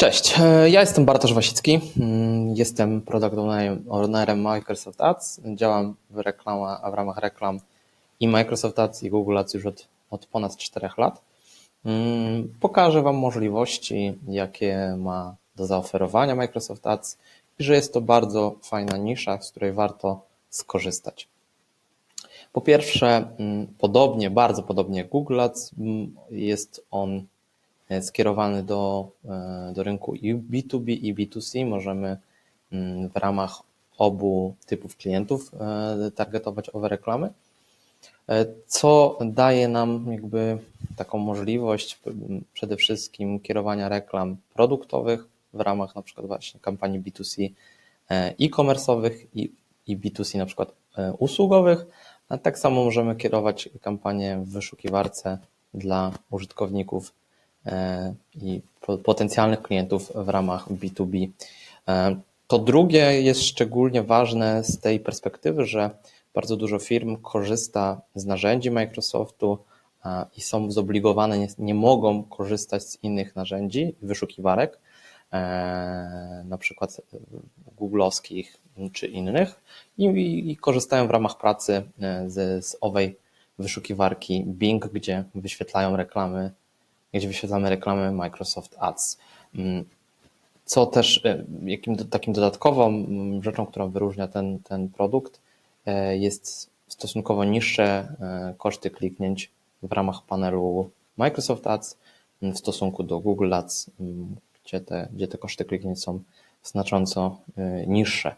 Cześć, e, ja jestem Bartosz Wasicki, mm, jestem product ownerem- Microsoft Ads, działam w, reklama, w ramach reklam i Microsoft Ads i Google Ads już od, od ponad 4 lat. Mm, Pokażę Wam możliwości, jakie ma do zaoferowania Microsoft Ads i że jest to bardzo fajna nisza, z której warto skorzystać. Po pierwsze, mm, podobnie, bardzo podobnie jak Google Ads, jest on skierowany do, e, do rynku i B2B i B2C. Możemy mm, w ramach obu typów klientów e, targetować owe reklamy, e, co daje nam jakby taką możliwość przede wszystkim kierowania reklam produktowych w ramach na przykład właśnie kampanii B2C e, e-commerce'owych i, i B2C na przykład e, usługowych, a tak samo możemy kierować kampanię w wyszukiwarce dla użytkowników e, i po- potencjalnych klientów w ramach B2B. E, To drugie jest szczególnie ważne z tej perspektywy, że bardzo dużo firm korzysta z narzędzi Microsoftu i są zobligowane, nie, nie mogą korzystać z innych narzędzi, wyszukiwarek, e, na przykład googlowskich czy innych i, i, i korzystają w ramach pracy e, z, z owej wyszukiwarki Bing, gdzie wyświetlają reklamy, gdzie wyświetlamy reklamy Microsoft Ads. Mm, Co też e, jakim takim dodatkową mm, rzeczą, którą wyróżnia ten, ten produkt, e, jest stosunkowo niższe e, koszty kliknięć w ramach panelu Microsoft Ads mm, w stosunku do Google Ads, gdzie te, gdzie te koszty kliknięć są znacząco niższe.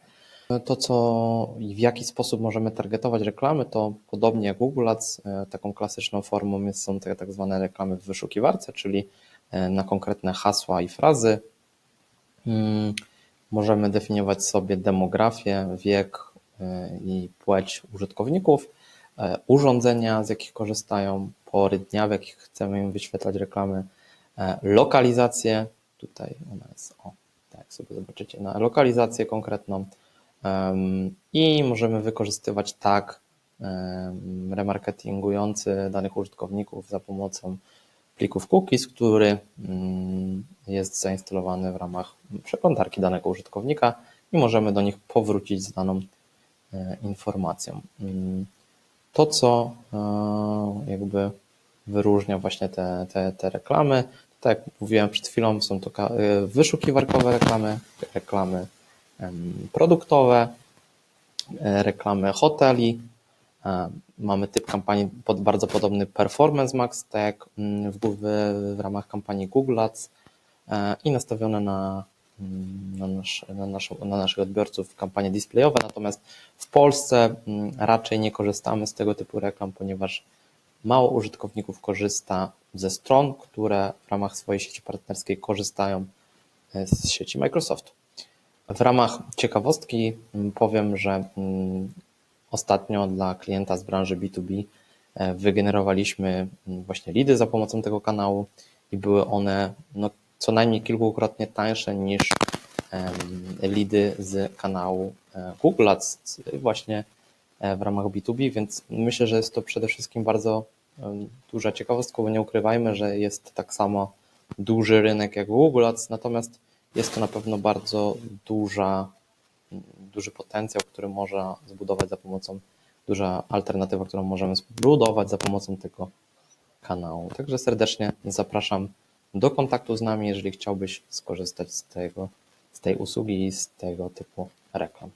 To, co i w jaki sposób możemy targetować reklamy, to podobnie jak Google Ads, e, taką klasyczną formą są te tak zwane reklamy w wyszukiwarce, czyli e, na konkretne hasła i frazy. Mm, Możemy definiować sobie demografię, wiek e, i płeć użytkowników, urządzenia, z jakich korzystają, pory dnia, w jakich chcemy im wyświetlać reklamy, lokalizację, tutaj ona jest, o, tak sobie zobaczycie, na lokalizację konkretną i możemy wykorzystywać em, remarketingujący danych użytkowników za pomocą plików cookies, który mm, jest zainstalowany w ramach przeglądarki danego użytkownika i możemy do nich powrócić z daną e, informacją. Mm, To, co e, jakby wyróżnia właśnie te, te, te reklamy, tak jak mówiłem przed chwilą, są to e, wyszukiwarkowe reklamy, reklamy produktowe, e, reklamy hoteli. E, Mamy typ kampanii pod bardzo podobny Performance Max, tak jak mm, w, w, w ramach kampanii Google Ads e, i nastawione na, mm, na, nasz, na, na naszych odbiorców kampanie displayowe. Natomiast w Polsce mm, raczej nie korzystamy z tego typu reklam, ponieważ mało użytkowników korzysta ze stron, które w ramach swojej sieci partnerskiej korzystają z sieci Microsoftu. W ramach ciekawostki mm, powiem, że mm, ostatnio dla klienta z branży B2B e, wygenerowaliśmy mm, właśnie lidy za pomocą tego kanału i były one no, co najmniej kilkukrotnie tańsze niż lidy z kanału e, Google Ads właśnie e, w ramach B2B, więc myślę, że jest to przede wszystkim bardzo duża ciekawostka, bo nie ukrywajmy, że jest tak samo duży rynek jak Google Ads, natomiast jest to na pewno bardzo duża, duży potencjał, który można zbudować za pomocą, duża alternatywa, którą możemy zbudować za pomocą tego kanału. Także serdecznie zapraszam do kontaktu z nami, jeżeli chciałbyś skorzystać z tego, z tej usługi i z tego typu reklam.